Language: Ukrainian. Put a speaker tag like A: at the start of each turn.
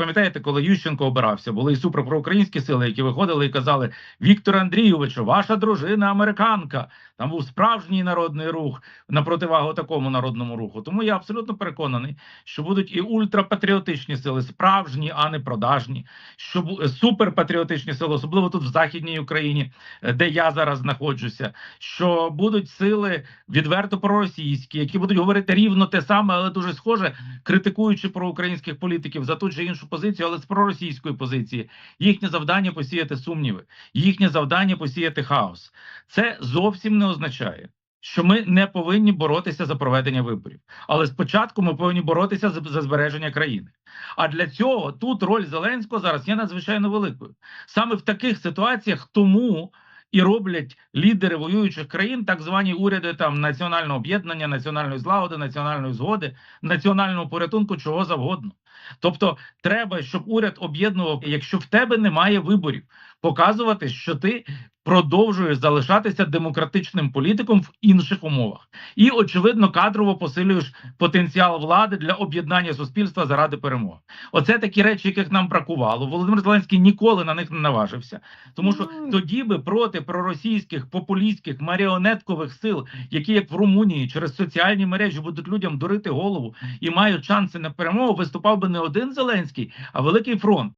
A: пам'ятаєте, коли Ющенко обирався, були і суперпроукраїнські сили, які виходили і казали: Віктор Андрійовичу, ваша дружина американка. Там був справжній народний рух на противагу такому народному руху. Тому я абсолютно переконаний, що будуть і ультрапатріотичні сили, справжні, а не продажні, що суперпатріотичні сили, особливо тут в Західній Україні, е, де я зараз знаходжуся, що будуть сили відверто проросійські, які будуть говорити рівно те саме, але дуже схоже, критикуючи проукраїнських політиків за ту чи іншу позицію, але з проросійської позиції. Їхнє завдання посіяти сумніви, їхнє завдання посіяти хаос. Це зовсім не означає. Що ми не повинні боротися за проведення виборів, але спочатку ми повинні боротися за, збереження країни. А для цього тут роль Зеленського зараз є надзвичайно великою. Саме в таких ситуаціях тому і роблять лідери воюючих країн, так звані уряди там національного об'єднання, національної злагоди, національної згоди, національного порятунку, чого завгодно. Тобто, треба, щоб уряд об'єднував, якщо в тебе немає виборів, показувати, що ти продовжуєш залишатися демократичним політиком в інших умовах, і очевидно кадрово посилюєш потенціал влади для об'єднання суспільства заради перемоги. Оце такі речі, яких нам бракувало. Володимир Зеленський ніколи на них не наважився, тому що
B: Ну.
A: тоді би проти проросійських популістських маріонеткових сил, які як в Румунії через соціальні мережі будуть людям дурити голову і мають шанси на перемогу, виступав би не один Зеленський, а великий фронт.